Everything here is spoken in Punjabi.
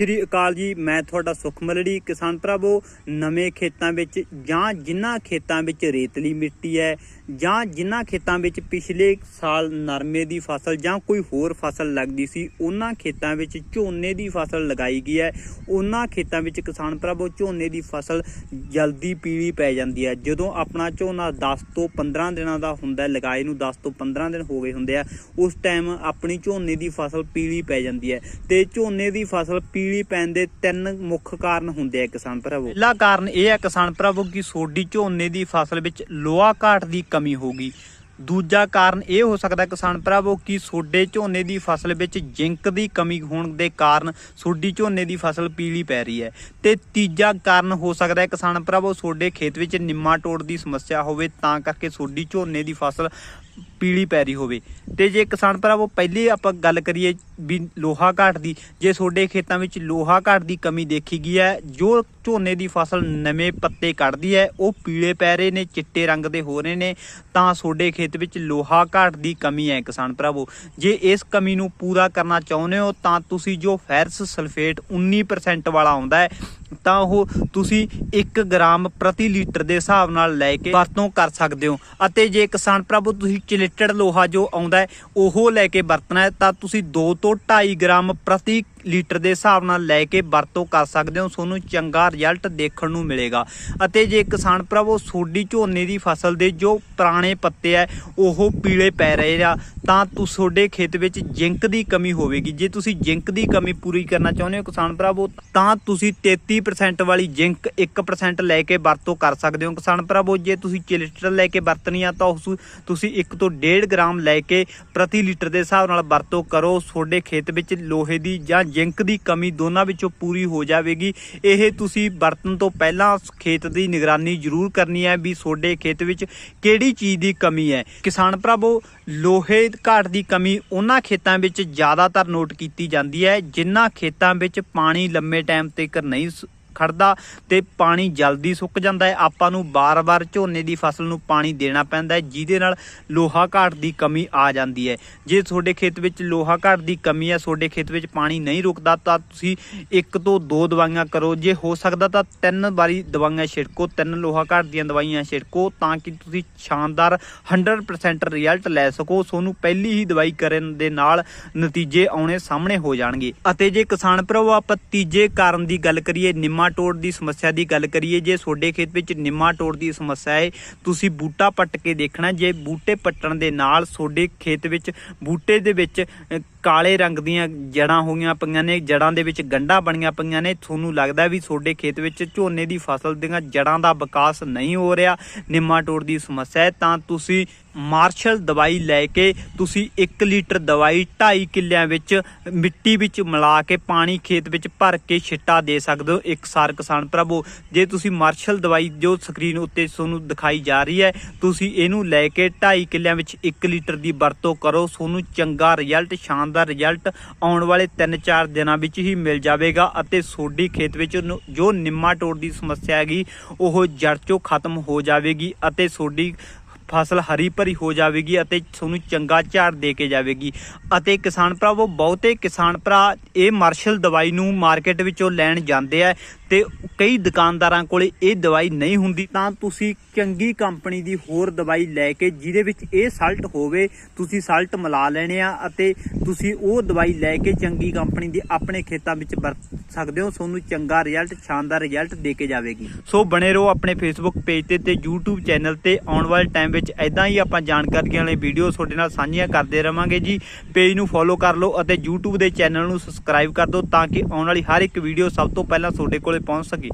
ਸ੍ਰੀ ਅਕਾਲ ਜੀ, ਮੈਂ ਤੁਹਾਡਾ ਸੁਖਮਲੜੀ ਕਿਸਾਨ ਭਰਾਵੋ, ਨਵੇਂ ਖੇਤਾਂ ਵਿੱਚ ਜਾਂ ਜਿਨ੍ਹਾਂ ਖੇਤਾਂ ਵਿੱਚ ਰੇਤਲੀ ਮਿੱਟੀ ਹੈ, ਜਾਂ ਜਿਨ੍ਹਾਂ ਖੇਤਾਂ ਵਿੱਚ ਪਿਛਲੇ ਸਾਲ ਨਰਮੇ ਦੀ ਫਸਲ ਜਾਂ ਕੋਈ ਹੋਰ ਫਸਲ ਲੱਗਦੀ ਸੀ, ਉਹਨਾਂ ਖੇਤਾਂ ਵਿੱਚ ਝੋਨੇ ਦੀ ਫਸਲ ਲਗਾਈ ਗਈ ਹੈ। ਉਹਨਾਂ ਖੇਤਾਂ ਵਿੱਚ ਕਿਸਾਨ ਭਰਾਵੋ, ਝੋਨੇ ਦੀ ਫਸਲ ਜਲਦੀ ਪੀਲੀ ਪੈ ਜਾਂਦੀ ਹੈ। ਜਦੋਂ ਆਪਣਾ ਝੋਨਾ 10 ਤੋਂ 15 ਦਿਨਾਂ ਦਾ ਹੁੰਦਾ ਹੈ, ਲਗਾਏ ਨੂੰ 10 ਤੋਂ 15 ਦਿਨ ਹੋ ਗਏ ਹੁੰਦੇ ਆ, ਉਸ ਟਾਈਮ ਆਪਣੀ ਝੋਨੇ ਦੀ ਫਸਲ ਪੀਲੀ ਪੈ ਜਾਂਦੀ ਹੈ। ਤੇ ਝੋਨੇ ਦੀ ਫਸਲ ਪੀਲੀ ਪੈਣ ਦੇ ਤਿੰਨ ਮੁੱਖ ਕਾਰਨ ਹੁੰਦੇ ਆ ਕਿਸਾਨ ਭਰਾਵੋ। ਪਹਿਲਾ ਕਾਰਨ ਇਹ ਹੈ ਕਿਸਾਨ ਭਰਾਵੋ ਕਿ ਸੋਡੀ ਝੋਨੇ ਦੀ ਫਸਲ ਵਿੱਚ ਲੋਹਾ ਘਾਟ ਦੀ ਕਮੀ ਹੋਗੀ ਦੂਜਾ ਕਾਰਨ ਇਹ ਹੋ ਸਕਦਾ ਕਿਸਾਨ ਭਰਾਵੋ ਕਿ ਸੋਡੇ ਝੋਨੇ ਦੀ ਫਸਲ ਵਿੱਚ ਜ਼ਿੰਕ ਦੀ ਕਮੀ ਹੋਣ ਦੇ ਕਾਰਨ ਸੋਡੀ ਝੋਨੇ ਦੀ ਫਸਲ ਪੀਲੀ ਪੈ ਰਹੀ ਹੈ। ਤੇ ਤੀਜਾ ਕਾਰਨ ਹੋ ਸਕਦਾ ਹੈ ਕਿਸਾਨ ਭਰਾਵੋ ਸੋਡੇ ਖੇਤ ਵਿੱਚ ਨਿਮਾਟੋਡ ਦੀ ਸਮੱਸਿਆ ਹੋਵੇ ਤਾਂ ਕਰਕੇ ਸੋਡੀ ਝੋਨੇ ਦੀ ਫਸਲ ਪੀਲੀ ਪੈ ਰਹੀ ਹੋਵੇ। ਤੇ ਜੇ ਕਿਸਾਨ ਭਰਾਵੋ, ਪਹਿਲੇ ਆਪਾਂ ਗੱਲ ਕਰੀਏ ਵੀ ਲੋਹਾ ਘਾਟ ਦੀ, ਜੇ ਤੁਹਾਡੇ ਖੇਤਾਂ ਵਿੱਚ ਲੋਹਾ ਘਾਟ ਦੀ ਕਮੀ ਦੇਖੀ ਗਈ ਹੈ, ਜੋ ਝੋਨੇ ਦੀ ਫਸਲ ਨਵੇਂ ਪੱਤੇ ਕੱਢਦੀ ਹੈ, ਉਹ ਪੀਲੇ ਪੈ ਰਹੇ ਨੇ, ਚਿੱਟੇ ਰੰਗ ਦੇ ਹੋ ਰਹੇ ਨੇ, ਤਾਂ ਤੁਹਾਡੇ ਖੇਤ ਵਿੱਚ ਲੋਹਾ ਘਾਟ ਦੀ ਕਮੀ ਹੈ ਕਿਸਾਨ ਭਰਾਵੋ। ਜੇ ਇਸ ਕਮੀ ਨੂੰ ਪੂਰਾ ਕਰਨਾ ਚਾਹੁੰਦੇ ਹੋ, ਤਾਂ ਤੁਸੀਂ ਜੋ ਫੈਰਸ ਸਲਫੇਟ 19% ਵਾਲਾ ਆਉਂਦਾ ਹੈ ਤਾਂ ਉਹ ਤੁਸੀਂ 1 ਗ੍ਰਾਮ ਪ੍ਰਤੀ ਲੀਟਰ ਦੇ ਹਿਸਾਬ ਨਾਲ ਲੈ ਕੇ ਵਰਤੋਂ ਕਰ ਸਕਦੇ ਹੋ। ਅਤੇ ਜੇ ਕਿਸਾਨ ਪ੍ਰਭੂ ਤੁਸੀਂ ਚਿਲੇਟਡ ਲੋਹਾ ਜੋ ਆਉਂਦਾ ਉਹ ਲੈ ਕੇ ਵਰਤਣਾ ਹੈ, ਤਾਂ ਤੁਸੀਂ 2 ਤੋਂ 2.5 ਗ੍ਰਾਮ ਪ੍ਰਤੀ ਲੀਟਰ ਦੇ ਹਿਸਾਬ ਨਾਲ ਲੈ ਕੇ ਵਰਤੋਂ ਕਰ ਸਕਦੇ ਹੋ ਤੁਹਾਨੂੰ ਚੰਗਾ ਰਿਜ਼ਲਟ ਦੇਖਣ ਨੂੰ ਮਿਲੇਗਾ। ਅਤੇ ਜੇ ਕਿਸਾਨ ਭਰਾਵੋ ਸੋਡੀ ਝੋਨੇ ਦੀ ਫਸਲ ਦੇ ਜੋ ਪੁਰਾਣੇ ਪੱਤੇ ਆ, ਉਹ ਪੀਲੇ ਪੈ ਰਹੇ ਆ, ਤਾਂ ਤੁਹਾਡੇ ਖੇਤ ਵਿੱਚ ਜ਼ਿੰਕ ਦੀ ਕਮੀ ਹੋਵੇਗੀ। ਜੇ ਤੁਸੀਂ ਜ਼ਿੰਕ ਦੀ ਕਮੀ ਪੂਰੀ ਕਰਨਾ ਚਾਹੁੰਦੇ ਹੋ ਕਿਸਾਨ ਭਰਾਵੋ, ਤਾਂ ਤੁਸੀਂ 33% ਵਾਲੀ ਜ਼ਿੰਕ 1% ਲੈ ਕੇ ਵਰਤੋਂ ਕਰ ਸਕਦੇ ਹੋ। ਕਿਸਾਨ ਭਰਾਵੋ, ਜੇ ਤੁਸੀਂ ਚਿਲਿਟਰ ਲੈ ਕੇ ਵਰਤਣੀ ਆ, ਤਾਂ ਉਸ ਤੁਸੀਂ 1 ਤੋਂ 1.5 ਗ੍ਰਾਮ ਲੈ ਕੇ ਪ੍ਰਤੀ ਲੀਟਰ ਦੇ ਹਿਸਾਬ ਨਾਲ ਵਰਤੋਂ ਕਰੋ। ਤੁਹਾਡੇ ਖੇਤ ਵਿੱਚ ਲੋਹੇ ਦੀ ਜਾਂ ਜ਼ਿੰਕ ਦੀ ਕਮੀ ਦੋਨਾਂ ਵਿੱਚੋਂ ਪੂਰੀ ਹੋ ਜਾਵੇਗੀ। ਇਹ ਤੁਸੀਂ ਵਰਤਣ ਤੋਂ ਪਹਿਲਾਂ ਖੇਤ ਦੀ ਨਿਗਰਾਨੀ ਜ਼ਰੂਰ ਕਰਨੀ ਹੈ ਵੀ ਤੁਹਾਡੇ ਖੇਤ ਵਿੱਚ ਕਿਹੜੀ ਚੀਜ਼ ਦੀ ਕਮੀ ਹੈ। ਕਿਸਾਨ ਭਰਾਵੋ, ਲੋਹੇ ਘਾਟ ਦੀ ਕਮੀ ਉਹਨਾਂ ਖੇਤਾਂ ਵਿੱਚ ਜ਼ਿਆਦਾਤਰ ਨੋਟ ਕੀਤੀ ਜਾਂਦੀ ਹੈ, ਜਿਨ੍ਹਾਂ ਖੇਤਾਂ ਵਿੱਚ ਪਾਣੀ ਲੰਮੇ ਟਾਈਮ ਤੱਕ ਨਹੀਂ ਸ- ਖੜਦਾ ਤੇ ਪਾਣੀ ਜਲਦੀ ਸੁੱਕ ਜਾਂਦਾ ਹੈ। ਆਪਾਂ ਨੂੰ ਬਾਰ-ਬਾਰ ਝੋਨੇ ਦੀ ਫਸਲ ਨੂੰ ਪਾਣੀ ਦੇਣਾ ਪੈਂਦਾ ਹੈ, ਜਿਹਦੇ ਨਾਲ ਲੋਹਾ ਘਾਟ ਦੀ ਕਮੀ ਆ ਜਾਂਦੀ ਹੈ। ਜੇ ਤੁਹਾਡੇ ਖੇਤ ਵਿੱਚ ਲੋਹਾ ਘਾਟ ਦੀ ਕਮੀ ਹੈ, ਤੁਹਾਡੇ ਖੇਤ ਵਿੱਚ ਪਾਣੀ ਨਹੀਂ ਰੁਕਦਾ, ਤਾਂ ਤੁਸੀਂ ਇੱਕ ਤੋਂ ਦੋ ਦਵਾਈਆਂ ਕਰੋ। ਜੇ ਹੋ ਸਕਦਾ ਤਾਂ ਤਿੰਨ ਵਾਰੀ ਦਵਾਈਆਂ ਛਿੜਕੋ, ਤਿੰਨ ਲੋਹਾ ਘਾਟ ਦੀਆਂ ਦਵਾਈਆਂ ਛਿੜਕੋ, ਤਾਂ ਕਿ ਤੁਸੀਂ ਸ਼ਾਨਦਾਰ 100% ਰਿਜ਼ਲਟ ਲੈ ਸਕੋ। ਤੁਹਾਨੂੰ ਪਹਿਲੀ ਹੀ ਦਵਾਈ ਕਰਨ ਦੇ ਨਾਲ ਨਤੀਜੇ ਆਉਣੇ ਸਾਹਮਣੇ ਹੋ ਜਾਣਗੇ। ਅਤੇ ਜੇ ਕਿਸਾਨ ਭਰਾਵੋ, ਆਪਾਂ ਤੀਜੇ ਕਾਰਨ ਦੀ ਗੱਲ ਕਰੀਏ, ਨਿੰਮ ਨਿਮਾਟੋਡ ਦੀ ਸਮੱਸਿਆ ਦੀ ਗੱਲ ਕਰੀਏ, ਜੇ ਤੁਹਾਡੇ ਖੇਤ ਵਿੱਚ ਨਿਮਾਟੋਡ ਦੀ ਸਮੱਸਿਆ ਹੈ, ਤੁਸੀਂ ਬੂਟਾ ਪੱਟ ਕੇ ਦੇਖਣਾ, ਜੇ ਬੂਟੇ ਪੱਟਣ ਦੇ ਨਾਲ ਤੁਹਾਡੇ ਖੇਤ ਵਿੱਚ, ਬੂਟੇ ਦੇ ਵਿੱਚ ਕਾਲੇ ਰੰਗ ਦੀਆਂ ਜੜਾਂ ਹੋਈਆਂ ਪਈਆਂ ਨੇ, ਜੜਾਂ ਦੇ ਵਿੱਚ ਗੰਢਾਂ ਬਣੀਆਂ ਪਈਆਂ ਨੇ। ਤੁਹਾਨੂੰ ਲੱਗਦਾ ਵੀ ਤੁਹਾਡੇ ਖੇਤ ਵਿੱਚ ਝੋਨੇ ਦੀ ਫਸਲ ਦੀਆਂ ਜੜਾਂ ਦਾ ਵਿਕਾਸ ਨਹੀਂ ਹੋ ਰਿਹਾ ਨਿਮਾਟੋਡ ਦੀ ਸਮੱਸਿਆ ਹੈ, ਤਾਂ ਤੁਸੀਂ ਮਾਰਸ਼ਲ ਦਵਾਈ ਲੈ ਕੇ, ਤੁਸੀਂ 1 ਲੀਟਰ ਦਵਾਈ 2.5 ਕਿੱਲਿਆਂ ਵਿੱਚ ਮਿੱਟੀ ਵਿੱਚ ਮਿਲਾ ਕੇ ਪਾਣੀ ਖੇਤ ਵਿੱਚ ਭਰ ਕੇ ਛਿੱਟਾ ਦੇ ਸਕਦੇ ਹੋ। ਇੱਕ ਸਾਰ ਕਿਸਾਨ ਪ੍ਰਭੂ, ਜੇ ਤੁਸੀਂ ਮਾਰਸ਼ਲ ਦਵਾਈ ਜੋ ਸਕਰੀਨ ਉੱਤੇ ਤੁਹਾਨੂੰ ਦਿਖਾਈ ਜਾ ਰਹੀ ਹੈ, ਤੁਸੀਂ ਇਹਨੂੰ ਲੈ ਕੇ 2.5 ਕਿੱਲਿਆਂ ਵਿੱਚ 1 ਲੀਟਰ ਦੀ ਵਰਤੋਂ ਕਰੋ। ਤੁਹਾਨੂੰ ਚੰਗਾ ਰਿਜ਼ਲਟ ਸ਼ਾਨਦਾਰ ਰਿਜ਼ਲਟ ਆਉਣ ਵਾਲੇ 3-4 ਦਿਨਾਂ ਵਿੱਚ ਹੀ ਮਿਲ ਜਾਵੇਗਾ ਅਤੇ ਸੋਡੀ ਖੇਤ ਵਿੱਚ ਜੋ ਨਿੰਮਾਟੋਡ ਦੀ ਸਮੱਸਿਆ ਹੈਗੀ, ਉਹ ਜੜ ਚੋਂ ਖਤਮ ਹੋ ਜਾਵੇਗੀ ਅਤੇ ਸੋਡੀ ਫਸਲ ਹਰੀ ਭਰੀ ਹੋ ਜਾਵੇਗੀ ਅਤੇ ਤੁਹਾਨੂੰ ਚੰਗਾ ਝਾੜ ਦੇ ਕੇ ਜਾਵੇਗੀ। ਅਤੇ ਕਿਸਾਨ ਭਰਾਵੋ, ਬਹੁਤੇ ਕਿਸਾਨ ਭਰਾ ਇਹ ਮਾਰਸ਼ਲ ਦਵਾਈ ਨੂੰ ਮਾਰਕੀਟ ਵਿੱਚੋਂ ਲੈਣ ਜਾਂਦੇ ਆ। ਤੇ ਕਈ ਦੁਕਾਨਦਾਰਾਂ ਕੋਲੇ ਇਹ ਦਵਾਈ ਨਹੀਂ ਹੁੰਦੀ, ਤਾਂ ਤੁਸੀਂ ਚੰਗੀ ਕੰਪਨੀ ਦੀ ਹੋਰ ਦਵਾਈ ਲੈ ਕੇ ਜਿਹਦੇ ਵਿੱਚ ਇਹ ਸਾਲਟ ਹੋਵੇ, ਤੁਸੀਂ ਸਾਲਟ ਮਿਲਾ ਲੈਣੇ ਆ ਅਤੇ ਤੁਸੀਂ ਉਹ ਦਵਾਈ ਲੈ ਕੇ ਚੰਗੀ ਕੰਪਨੀ ਦੀ ਆਪਣੇ ਖੇਤਾਂ ਵਿੱਚ ਵਰਤ ਸਕਦੇ ਹੋ, ਤੁਹਾਨੂੰ ਚੰਗਾ ਰਿਜ਼ਲਟ ਸ਼ਾਨਦਾਰ ਰਿਜ਼ਲਟ ਦੇ ਕੇ ਜਾਵੇਗੀ। ਸੋ ਬਣੇ ਰਹੋ ਆਪਣੇ ਫੇਸਬੁੱਕ ਪੇਜ ਤੇ ਤੇ YouTube ਚੈਨਲ ਤੇ, ਆਉਣ ਵਾਲੇ ਟਾਈਮ ਵਿੱਚ ਐਦਾਂ ਹੀ ਆਪਾਂ ਜਾਣਕਾਰੀਆਂ ਵਾਲੇ ਵੀਡੀਓ ਤੁਹਾਡੇ ਨਾਲ ਸਾਂਝੀਆਂ ਕਰਦੇ ਰਵਾਂਗੇ ਜੀ। ਪੇਜ ਨੂੰ ਫੋਲੋ ਕਰ ਲਓ ਅਤੇ YouTube ਦੇ ਚੈਨਲ ਨੂੰ ਸਬਸਕ੍ਰਾਈਬ ਕਰ ਦਿਓ ਤਾਂ ਕਿ ਆਉਣ ਵਾਲੀ ਹਰ ਇੱਕ ਵੀਡੀਓ ਸਭ ਤੋਂ ਪਹਿਲਾਂ ਤੁਹਾਡੇ ਕੋਲੇ ਪਹੁੰਚ ਸਕੀ।